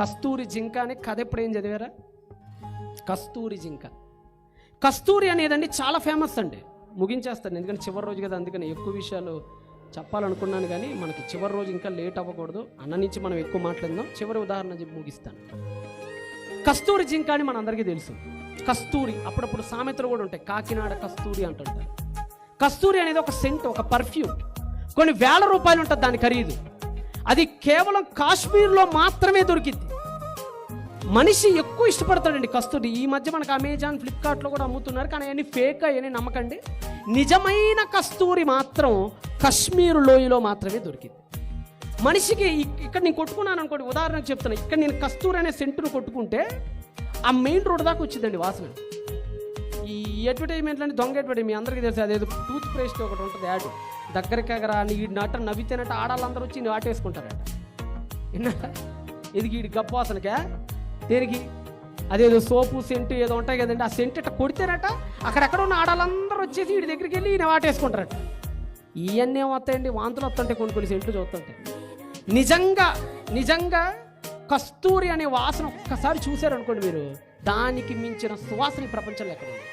కస్తూరి జింక అని కథ ఎప్పుడు ఏం చదివారా? కస్తూరి జింక. కస్తూరి అనేదండి చాలా ఫేమస్ అండి. ముగించేస్తాను. ఎందుకంటే చివరి రోజు కదా అందుకని ఎక్కువ విషయాలు చెప్పాలనుకున్నాను కానీ మనకి చివరి రోజు ఇంకా లేట్ అవ్వకూడదు. అన్న నుంచి మనం ఎక్కువ మాట్లాడదాం. చివరి ఉదాహరణ చెప్పి ముగిస్తాను. కస్తూరి జింక అని మనందరికీ తెలుసు. కస్తూరి అప్పుడప్పుడు సామెతలు కూడా ఉంటాయి. కాకినాడ కస్తూరి అంటుంటారు. కస్తూరి అనేది ఒక సెంట్ ఒక పర్ఫ్యూమ్ కొన్ని వేల రూపాయలు ఉంటుంది దాని ఖరీదు. అది కేవలం కాశ్మీర్లో మాత్రమే దొరికింది మనిషి ఎక్కువ ఇష్టపడతాడండి కస్తూరి. ఈ మధ్య మనకు అమెజాన్ ఫ్లిప్కార్ట్లో కూడా అమ్ముతున్నారు. కానీ అవన్నీ ఫేక్ అవన్నీ నమ్మకండి. నిజమైన కస్తూరి మాత్రం కశ్మీర్ లోయలో మాత్రమే దొరికింది. మనిషికి ఇక్కడ నేను కొట్టుకున్నాను అనుకోండి. ఉదాహరణకు చెప్తాను ఇక్కడ నేను కస్తూరి అనే సెంటును కొట్టుకుంటే ఆ మెయిన్ రోడ్ దాకా వచ్చిందండి వాసన. ఈ అడ్వర్టైజ్మెంట్లని దొంగ అడ్వర్టైజ్ మీ అందరికీ తెలుసు అదేదో టూత్ పేస్ట్ ఒకటి ఉంటుంది యాడ్. దగ్గరికి ఎగరా నీ నట నవ్వితేనట్టు ఆడాలందరూ వచ్చి నీ ఆటేసుకుంటారట ఇది గప్ప వాసనకే? దేనికి? అదేదో సోపు సెంటు ఏదో ఉంటాయి కదండి. ఆ సెంటు ఇట్ట కొడితేనట అక్కడెక్కడ ఉన్న ఆడాలందరూ వచ్చేసి వీడి దగ్గరికి వెళ్ళి ఈయన వాటేసుకుంటారట. ఇవన్నీ వస్తాయండి వాంతులు వస్తుంటాయి కొన్ని కొన్ని సెంట్లు చూస్తుంటే. నిజంగా నిజంగా కస్తూరి అనే వాసన ఒక్కసారి చూశారనుకోండి మీరు దానికి మించిన సువాసన ఈ ప్రపంచంలో ఎక్కడ ఉంది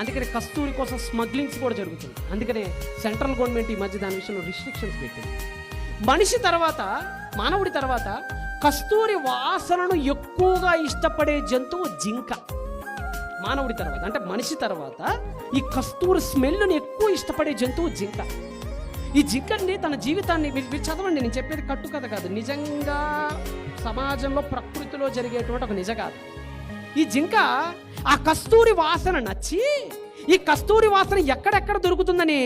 అందుకని కస్తూరి కోసం స్మగ్లింగ్స్ కూడా జరుగుతుంది. అందుకనే సెంట్రల్ గవర్నమెంట్ ఈ మధ్య దాని విషయంలో రిస్ట్రిక్షన్స్ పెట్టింది. మనిషి తర్వాత మానవుడి తర్వాత కస్తూరి వాసనను ఎక్కువగా ఇష్టపడే జంతువు జింక. మానవుడి తర్వాత అంటే మనిషి తర్వాత ఈ కస్తూరి స్మెల్ని ఎక్కువ ఇష్టపడే జంతువు జింక. ఈ జింకని తన జీవితాన్ని మీరు చదవండి నేను చెప్పేది కట్టు కథ కాదు. నిజంగా సమాజంలో ప్రకృతిలో జరిగేటువంటి ఒక నిజ కాదు ఈ జింక ఆ కస్తూరి వాసన నచ్చి ఈ కస్తూరి వాసన ఎక్కడెక్కడ దొరుకుతుందని?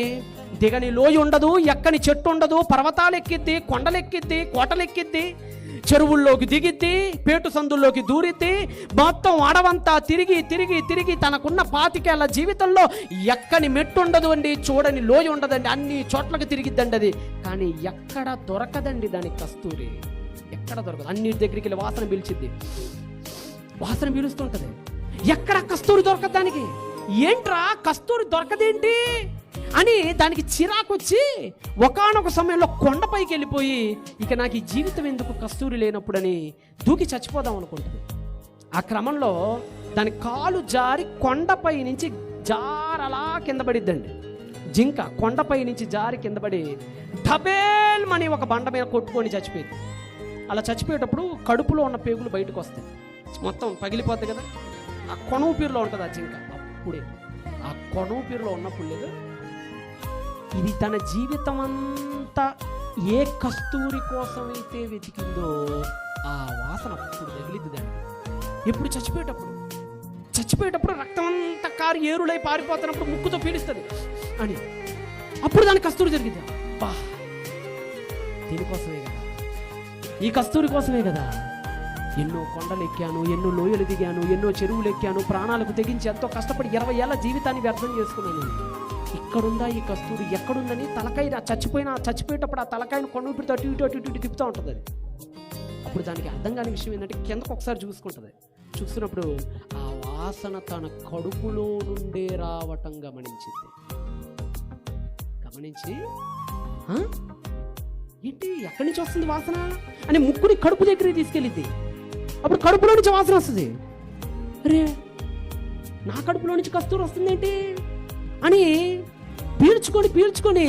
దిగని లోయ ఉండదు ఎక్కని చెట్టు ఉండదు పర్వతాలు ఎక్కిద్ది కొండలు ఎక్కిద్ది కోటలు ఎక్కిద్ది చెరువుల్లోకి దిగిద్ది పేటు సందుల్లోకి దూరిద్ది మొత్తం అడవంతా తిరిగి తిరిగి తిరిగి తనకున్న పాతికేళ్ళ జీవితంలో ఎక్కని మెట్టు ఉండదు అండి చూడని లోయ ఉండదండి అన్ని చోట్లకి తిరిగిద్దండి అది. కానీ ఎక్కడ దొరకదండి దాని కస్తూరి. ఎక్కడ దొరకదు. అన్ని దగ్గరికి వెళ్ళి వాసన పీల్చిద్ది. వాసన పిలుస్తుంటది. ఎక్కడ కస్తూరి దొరకదు దానికి? ఏంట్రా? కస్తూరి దొరకదేంటి? అని దానికి చిరాకు వచ్చి ఒకానొక సమయంలో కొండపైకి వెళ్ళిపోయి ఇక నాకు ఈ జీవితం ఎందుకు కస్తూరి లేనప్పుడని దూకి చచ్చిపోదాం అనుకుంటుంది. ఆ క్రమంలో దాని కాలు జారి కొండపై నుంచి జారలా కింద పడిద్దండి. జింక కొండపై నుంచి జారి కింద పడి ధబేల్మని ఒక బండ మీద కొట్టుకొని చచ్చిపోయింది. అలా చచ్చిపోయేటప్పుడు కడుపులో ఉన్న పేగులు బయటకు వస్తాయి. మొత్తం పగిలిపోతుంది కదా. ఆ కొనూపిరిలో ఉంటుంది ఆ జింక. అప్పుడే. ఆ కొనూపిరిలో ఉన్నప్పుడు లేదు ఇది తన జీవితం అంతా ఏ కస్తూరి కోసమైతే వెతికిందో ఆ వాసన అప్పుడు తగిలిద్ది దాన్ని ఎప్పుడు చచ్చిపోయేటప్పుడు చచ్చిపోయేటప్పుడు రక్తం అంతా కారు ఏరులై పారిపోతున్నప్పుడు ముక్కుతో పీడిస్తుంది అని అప్పుడు దాని కస్తూరి జరిగింది అబ్బా దీనికోసమే కదా ఈ కస్తూరి కోసమే కదా ఎన్నో కొండలు ఎక్కాను ఎన్నో లోయలు దిగాను ఎన్నో చెరువులు ఎక్కాను ప్రాణాలకు తెగించి ఎంతో కష్టపడి ఇరవై ఏళ్ళ జీవితాన్ని వ్యర్థం చేసుకున్నాను. ఇక్కడుందా ఈ కస్తూరి? ఎక్కడుందని తలకాయ చచ్చిపోయినా చచ్చిపోయిన చచ్చిపోయేటప్పుడు ఆ తలకాయను కొండ అటు ఇటు అటు ఇటు ఇటు తిప్పుతూ ఉంటుంది అది. అప్పుడు దానికి అర్థం కాని విషయం ఏంటంటే కిందకు ఒకసారి చూసుకుంటుంది. చూస్తున్నప్పుడు ఆ వాసన తన కడుపులో నుండే రావటం గమనించింది. గమనించి ఏంటి? ఎక్కడి నుంచి వస్తుంది వాసన? అని ముక్కుని కడుపు దగ్గరికి తీసుకెళ్ళిద్ది. అప్పుడు కడుపులో నుంచి వాసన వస్తుంది. అరే. నా కడుపులో నుంచి కస్తూరి వస్తుంది ఏంటి అని పీల్చుకొని పీల్చుకొని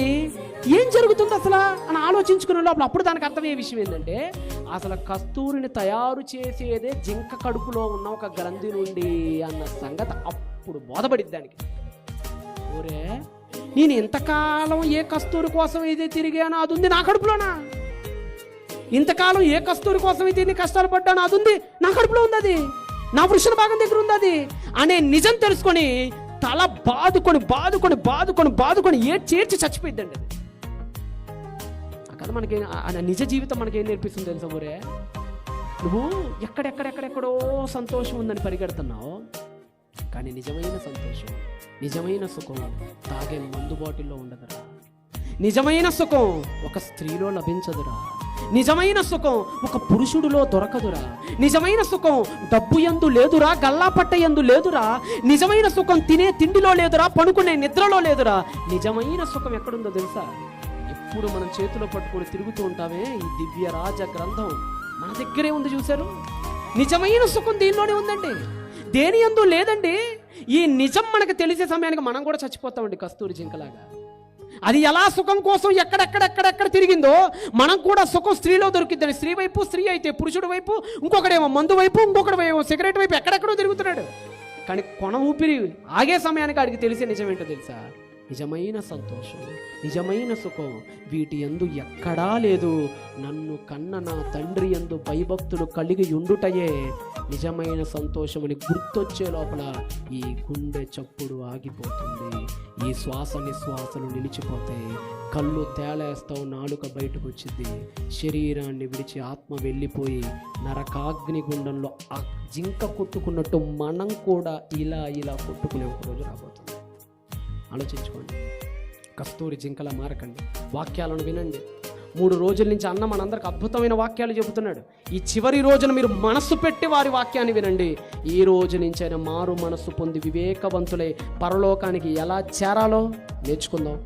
ఏం జరుగుతుంది అసలు అని ఆలోచించుకునే లోపల అప్పుడు దానికి అర్థమయ్యే విషయం ఏంటంటే అసలు కస్తూరిని తయారు చేసేదే జింక కడుపులో ఉన్న ఒక గ్రంథి నుండి అన్న సంగతి అప్పుడు బోధపడిద్ది దానికి. ఓరే నేను ఇంతకాలం ఏ కస్తూరి కోసం అయితే తిరిగానో అది ఉంది నా కడుపులోనా? ఇంతకాలం ఏ కస్తూరి కోసం అయితే ఇన్ని కష్టాలు పడ్డాను అది ఉంది. నా కడుపులో ఉంది అది. నా వృషణ భాగం దగ్గర ఉంది అది. అనే నిజం తెలుసుకొని తల బాదుకొని బాదుకొని బాదుకొని బాదుకొని ఏ చేర్చి చచ్చిపోయిద్దండి ఆ కథ మనకి నిజ జీవితం మనకి ఏం నేర్పిస్తుంది తెలుసా ఊరే? నువ్వు ఎక్కడెక్కడెక్కడెక్కడో సంతోషం ఉందని పరిగెడుతున్నావు. కానీ నిజమైన సంతోషం నిజమైన సుఖం తాగే మందు బాటిల్లో ఉండదురా. నిజమైన సుఖం ఒక స్త్రీలో లభించదురా. నిజమైన సుఖం ఒక పురుషుడిలో దొరకదురా. నిజమైన సుఖం డబ్బు ఎందు లేదురా గల్లాపట్ట ఎందు లేదురా. నిజమైన సుఖం తినే తిండిలో లేదురా పడుకునే నిద్రలో లేదురా. నిజమైన సుఖం ఎక్కడుందో తెలుసా? ఎప్పుడు మనం చేతిలో పట్టుకొని తిరుగుతూ ఉంటామే ఈ దివ్య రాజ గ్రంథం. మన దగ్గరే ఉంది చూశారు? నిజమైన సుఖం దీనిలోనే ఉందండి? దేని ఎందు లేదండి? ఈ నిజం మనకు తెలిసే సమయానికి మనం కూడా చచ్చిపోతామండి కస్తూరి జింకలాగా. అది ఎలా సుఖం కోసం ఎక్కడెక్కడెక్కడెక్కడ తిరిగిందో మనం కూడా సుఖం స్త్రీలో దొరికిద్దని స్త్రీ వైపు స్త్రీ అయితే పురుషుడు వైపు ఇంకొకడేమో మందు వైపు ఇంకొకటి ఏమో సిగరెట్ వైపు ఎక్కడెక్కడో తిరుగుతున్నాడు. కానీ కొన ఊపిరి ఆగే సమయానికి ఆడికి తెలిసే నిజం ఏంటో తెలుసా? నిజమైన సంతోషం నిజమైన సుఖం వీటి ఎందు ఎక్కడా లేదు. నన్ను కన్న నా తండ్రి ఎందు భయభక్తులు కలిగి ఉండుటయే నిజమైన సంతోషమని గుర్తొచ్చే లోపల ఈ గుండె చప్పుడు ఆగిపోతుంది. ఈ శ్వాస నిశ్వాసలు నిలిచిపోతాయి కళ్ళు తేలేస్తావు నాలుక బయటకు వచ్చింది శరీరాన్ని విడిచి ఆత్మ వెళ్ళిపోయి నరకాగ్ని గుండంలో ఆ జింక కొట్టుకున్నట్టు మనం కూడా ఇలా ఇలా కొట్టుకునే ఒక రోజు రాబోతుంది. ఆలోచించుకోండి. కస్తూరి జింకలా మారకండి. వాక్యాలను వినండి. మూడు రోజుల నుంచి అన్న మనందరికి అద్భుతమైన వాక్యాలు చెబుతున్నాడు. ఈ చివరి రోజున మీరు మనస్సు పెట్టి వారి వాక్యాన్ని వినండి. ఈ రోజు నుంచైనా మారు మనస్సు పొంది వివేకవంతులై పరలోకానికి ఎలా చేరాలో నేర్చుకుందాం.